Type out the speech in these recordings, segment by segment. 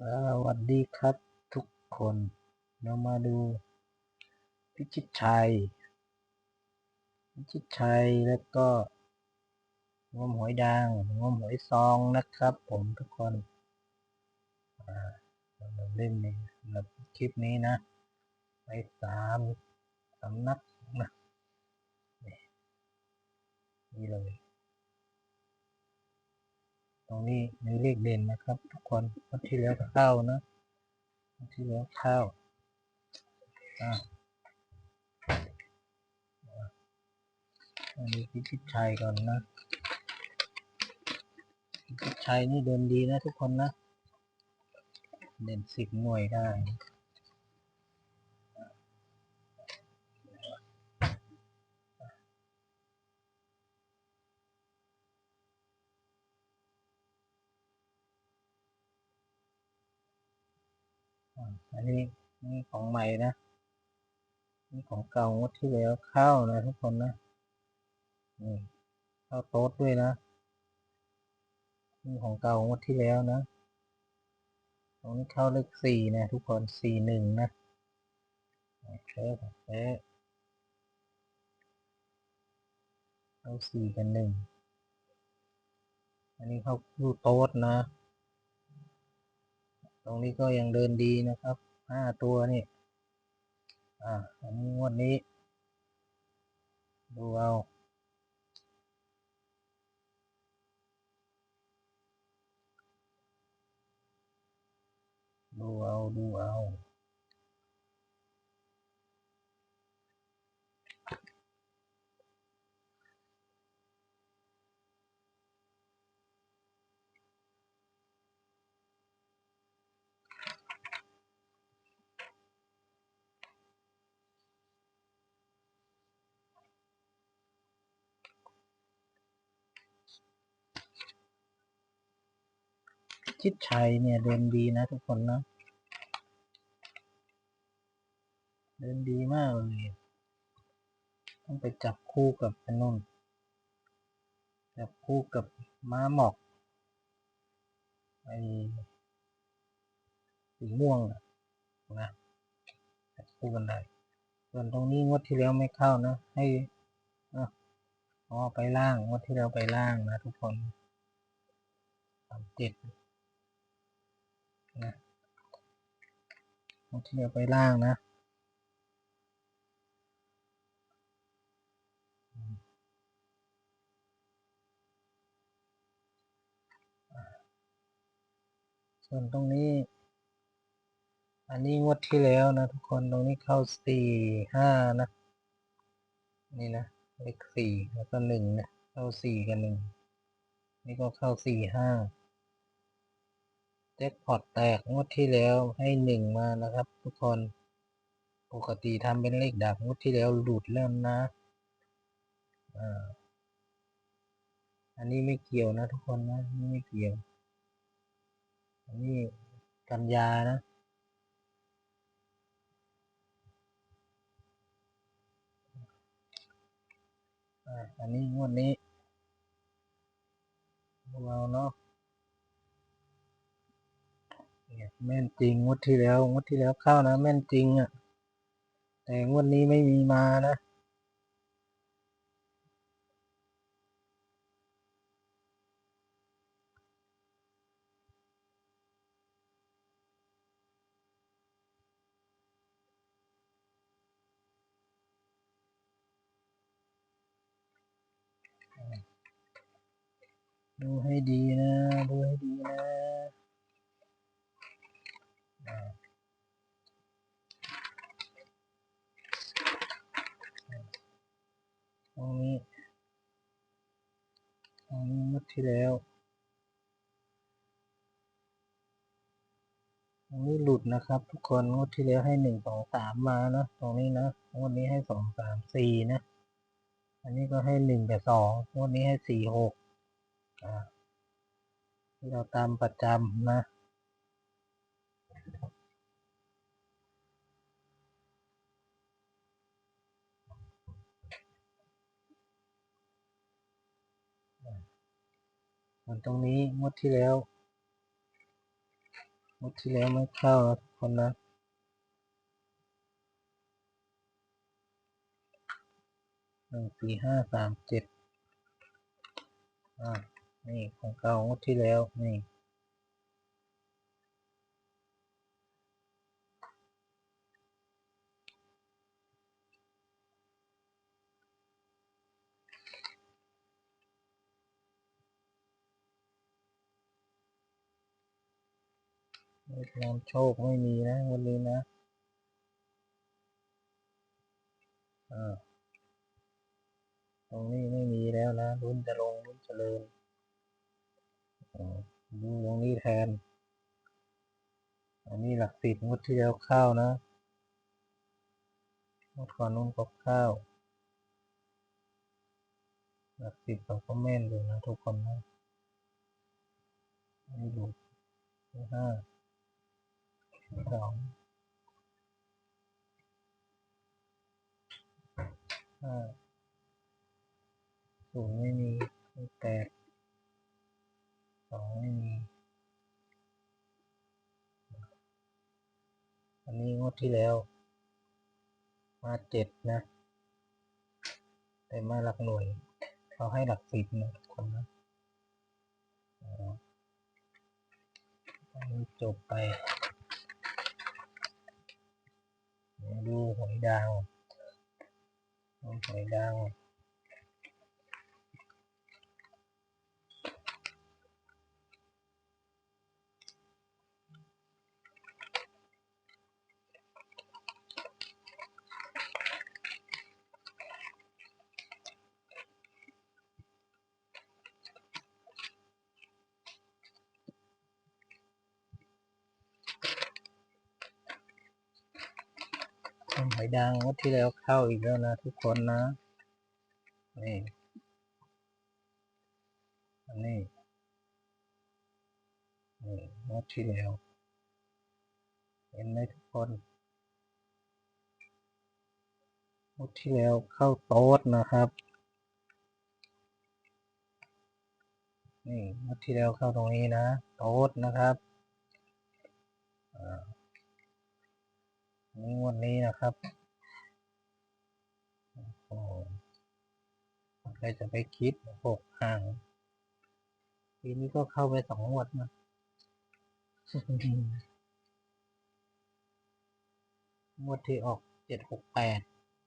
สวัสดีครับทุกคนเรามาดู พิชิตชัย พิชิตชัยแล้วก็งมหอยดางงมหอยซองนะครับผมทุกคนเราเล่นในสำหรับคลิปนี้นะ ไปสามสำนักนะนี่นี่เลย รงนี้ในเลขเด่นนะครับ ทุกคนวันที่แล้วก็เข้านะวันที่แล้วเข้าอ่าอันนี้พิชิตชัยก่อนนะพิชิตชัยนี่เดินดีนะทุกคนนะ เด่นสิบหน่วยได้ นนี้นี่ของใหม่นะ นี่ของเก่างวดที่แล้วเข้านะทุกคนนะ นี่เข้าโต๊ดด้วยนะ นี่ของเก่างวดที่แล้วนะ ตรงนี้เข้าเลขสี่นะทุกคนสี่หนึ่งนะโอเคโอเคเข้าสี่กันหนึ่งอันนี้เข้าคู่โต๊ดนะ ตรงนี้ก็ยังเดินดีนะครับ ห้าตัวนี่ อ่า อันนี้งวดนี้ ดูเอาดูเอาดูเอา ชิดชัยเนี่ยเดินดีนะทุกคนนะเดินดีมากเลยต้องไปจับคู่กับอนุ่นจับคู่กับม้าหมอกไอ้สีม่วงนะจับคู่กันได้ส่วนตรงนี้งวดที่แล้วไม่เข้านะ ให้อะอ๋อไปล่างงวดที่แล้วไปล่างนะทุกคนสามเจ็ด นะงวดที่แล้วไปล่างนะส่วนตรงนี้ อันนี้งวดที่แล้วนะทุกคนตรงนี้เข้าสี่ห้านะ นี่นะเลขสี่แล้วก็หนึ่งนะ เข้าสี่กับหนึ่งนี่ก็เข้าสี่ห้า แจ็คพอตแตกงวดที่แล้วให้หนึ่งมานะครับ ทุกคนปกติทำเป็นเลขดับงวดที่แล้วหลุดแล้วนะอ่าอันนี้ไม่เกี่ยวนะทุกคนนะนี่ไม่เกี่ยว อันนี้กันยานะอ่าอันนี้งวดนี้เอาเนาะ แม่นจริงงวดที่แล้วงวดที่แล้วเข้านะแม่นจริงอะ่ะ แต่งวดนี้ไม่มีมานะดูให้ดีนะ ดูให้ดีนะอ่าตรงนี้ตรงนี้งวด ที่แล้ว ตรงนี้หลุดนะครับ ทุกคนงวดที่แล้วให้หนึ่งสองสามมานะตรงนี้นะงวดนี้ให้สองสามสี่นะ อันนี้ก็ให้หนึ่งกับสองงวดนี้ให้สี่หกอ่าที่เราตามประจำนะ มันตรงนี้งวดที่แล้วงวดที่แล้วไม่เข้านะทุกคนนะหนึ่งสี่ห้าสามเจ็ดอ่านี่ของเก่างวดที่แล้วนี่ นำโชคไม่มีนะวันนี้นะอ่าตรงนี้ไม่มีแล้วนะรุ่นจะลงรุ่นเจริญอ่าดูตรงนี้แทน อันนี้หลักสิบงดที่แล้วข้าวนะงดก่อนนู้นก็ข้าวหลักสิบเราก็แม่นอยู่นะทุกคนนะนี่ดูที่ห้า สองห้าศูนย์ไม่มีไม่แปดสองไม่มี อันนี้งวดที่แล้ว มาเจ็ดนะ แต่มาหลักหน่วย เขาให้หลักสิบนะทุกคนนะอันนี้จบไป เดี๋ยวดู หวยดาวดูหวยดาวต้นหอยดางงวดที่แล้วเข้าอีกแล้วนะทุกคนนะ นี่ อันนี้นี่งวดที่แล้ว เห็นไหมทุกคนงวดที่แล้วเข้าโต๊ดนะครับ นี่งวดที่แล้วเข้าตรงนี้นะ โต๊ดนะครับ อ่า นี่งวดนี้นะครับโอ้โหใครจะไปคิดหกห่างปีนี้ก็เข้าไปสองงวดนะงวดที่ออกเจ็ดหกแปด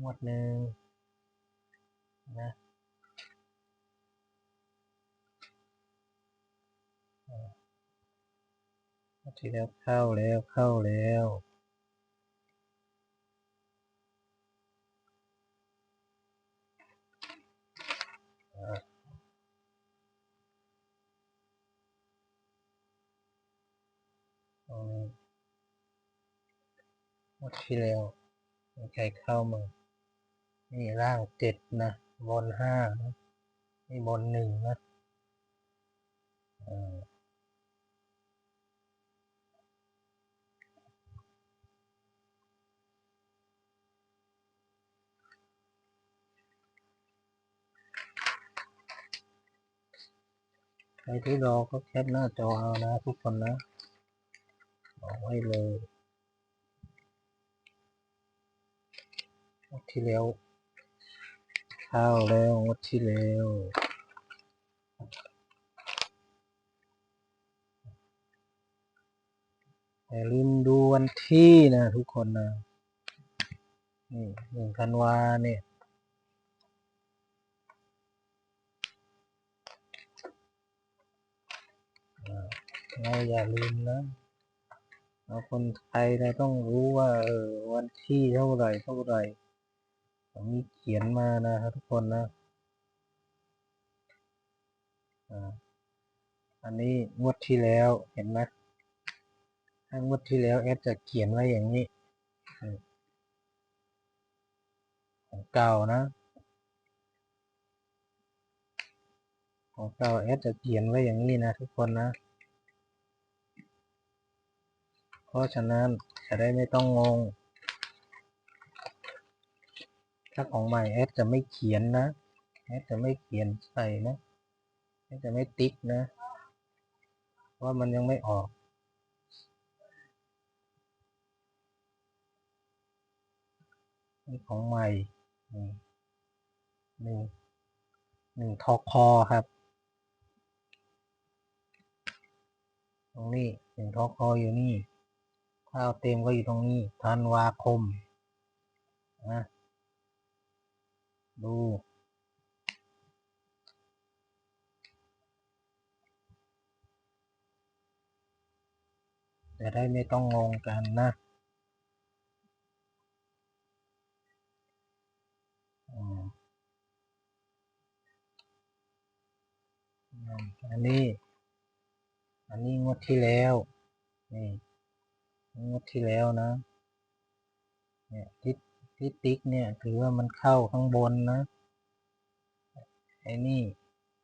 งวดหนึ่งนะที่แล้วเข้าแล้วเข้าแล้วอ่าตรงนี้ งวดที่แล้วใครเข้ามานี่ล่างเจ็ดนะบนห้านะนี่บนหนึ่งนะอ่าใครที่รอก็แคปหน้าจอเอานะทุกคนนะบอกไว้เลยงวด ที่แล้วเข้าแล้วงวดที่แล้วอย่าลืมดูวันที่นะทุกคนนะนี่หนึ่งธันวาเนี่ยเราอย่าลืมนะเราคนไทยเราต้องรู้ว่าเออวันที่เท่าไหร่เท่าไหร่ ผมมีเขียนมานะครับทุกคนนะอ่าอันนี้งวดที่แล้วเห็นไหมถ้างวดที่แล้วแอดจะเขียนไว้อย่างนี้ของเก่านะ ของเก่าแอดจะเขียนไว้อย่างนี้นะทุกคนนะ เพราะฉะนั้นจะได้ไม่ต้องงง ถ้ของใหม่แอดจะไม่เขียนนะแอดจะไม่เขียนใส่นะแอดจะไม่ติ๊กนะว่ามันยังไม่ออกของใหม่หนึ่งหนึ่งทอคอครับ ตรงนี้หนึ่งทอคออยู่นี่ ถ้าเอาเต็มก็อยู่ตรงนี้ธันวาคมนะ ดู จะได้ไม่ต้องงงกันนะอันนี้ อันนี้งวดที่แล้ว นี่ งวดที่แล้วนะ เนี่ยทิศ ทิศติกเนี่ย ถือว่ามันเข้าข้างบนนะไอ้นี่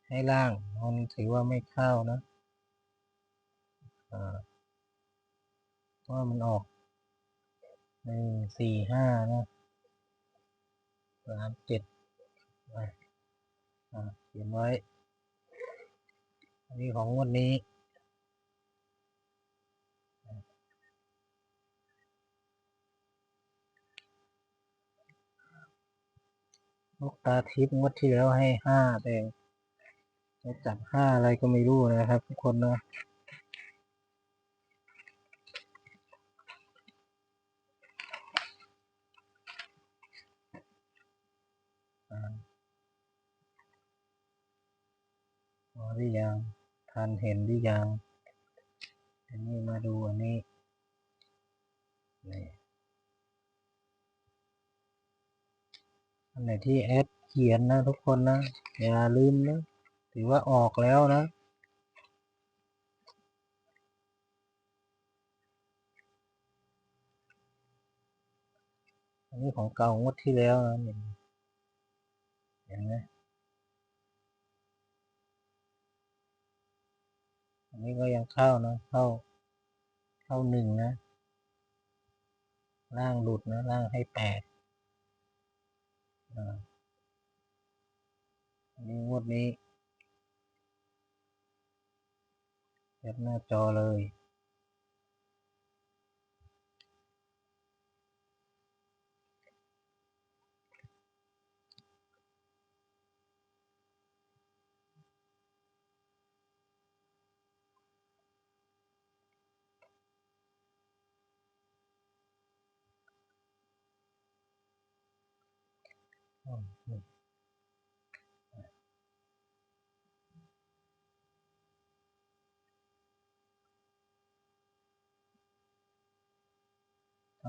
ให้ล่างมันถือว่าไม่เข้านะอ่าเพราะว่ามันออกหนึ่งสี่ห้านะสามเจ็ดอ่าเขียนไว้ อันนี้ของงวดนี้ ลูกตาทิพย์งวดที่แล้วให้ห้าแต่จับห้าอะไรก็ไม่รู้นะครับ ทุกคนนะอ่าพอหรือยังทันเห็นหรือยังอันนี้มาดูอันนี้ อันไหนที่แอดเขียนนะทุกคนนะ อย่าลืมนะถือว่าออกแล้วนะอันนี้ของเก่างวดที่แล้วนะเห็นเห็นไหมอันนี้ก็ยังเข้านะ เข้า เข้าหนึ่งนะ ล่างหลุดนะ ล่างให้แปด อันนี้งวดนี้แคปหน้าจอเลย ทั้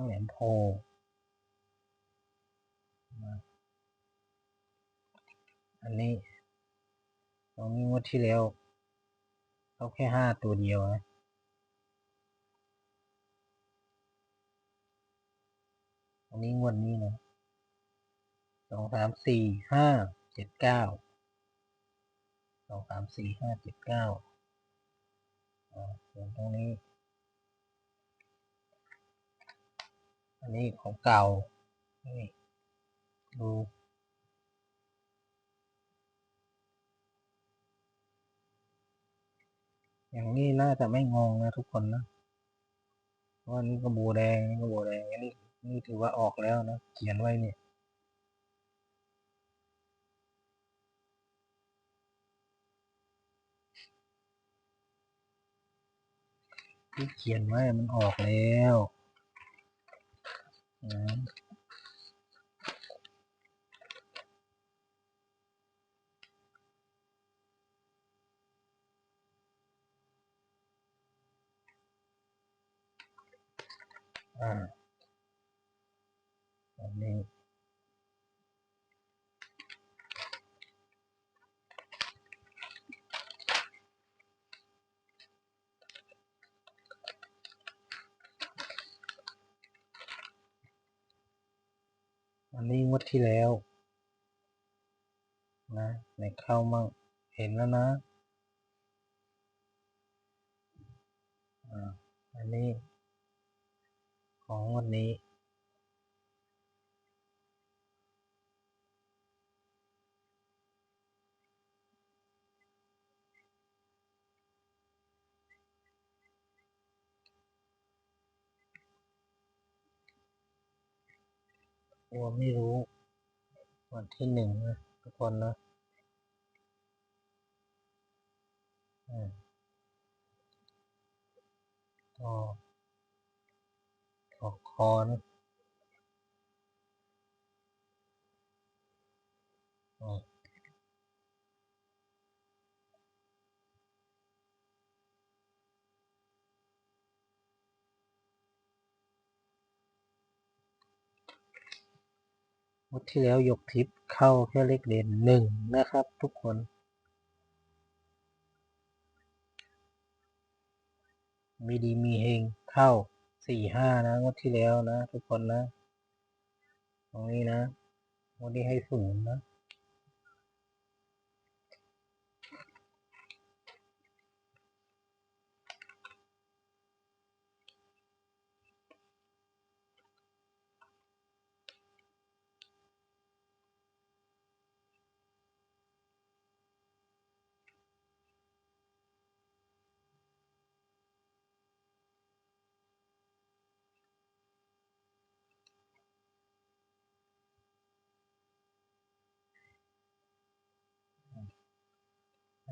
งเหรียญโพอันนี้ตรงนี้งวดที่แล้วเขาแค่ห้าตัวเดียวนะอันนี้งวดนี้นะ สองสามสี่ห้าเจ็ดเก้าสองสามสี่ห้าเจ็ดเก้าอ่าส่วนตรงนี้ อันนี้ของเก่า นี่ดูอย่างนี้น่าจะไม่งงนะทุกคนนะเพราะว่านี่ก็โบแดงก็โบแดงอันนี้นี่ถือว่าออกแล้วนะ เขียนไว้เนี่ย ที่เขียนไว้มันออกแล้วนะอ่าอันนี้ วดที่แล้วนะในเข้ามั่งเห็นแล้วนะอ่าอันนี้ของวันนี้ วัวไม่รู้ วันที่หนึ่งนะทุกคนนะอ่าก็ขอคอน วดที่แล้วยกทิปเข้าแค่เลขเด่นหนึ่งนะครับ ทุกคน มีดีมีเฮงเข้าสี่ห้านะงวดที่แล้วนะ ทุกคนนะ ตรงนี้นะงวันนี้ให้ศูนย์นะ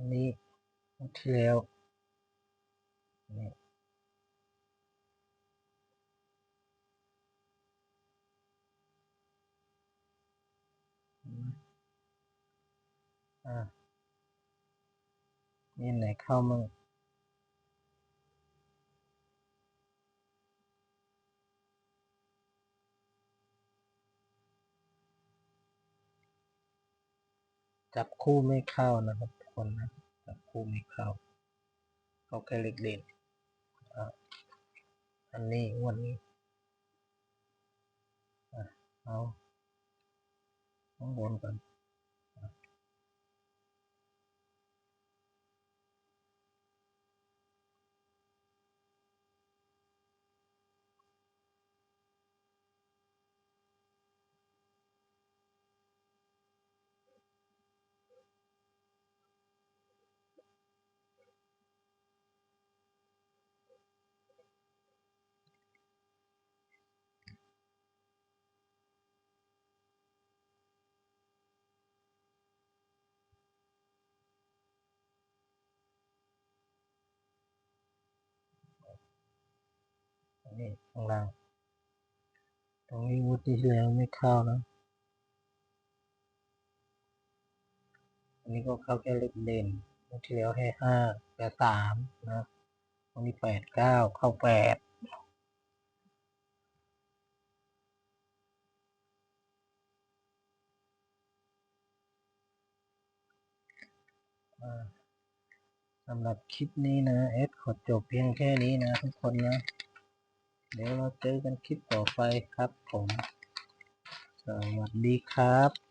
นนี้งวดที่แล้วนี่อ่านี่ไหนเข้ามั่งจับคู่ไม่เข้านะครับ คนนะจับคู่ไม่เข้าเขาแค่เล็กเด่นอันนี้วันนี้เอาข้างบนก่อน ข้างล่าง ตรงนี้งวดที่แล้วไม่เข้านะอันนี้ก็เข้าแค่เล็กเด่นงวดที่แล้วให้ห้าแปดสามนะตรงนี้แปดเก้าเข้าแปดสำหรับคลิปนี้นะ เอสขอจบเพียงแค่นี้นะทุกคนนะ เดี๋ยวเราเจอกันคลิปต่อไปครับผม สวัสดีครับ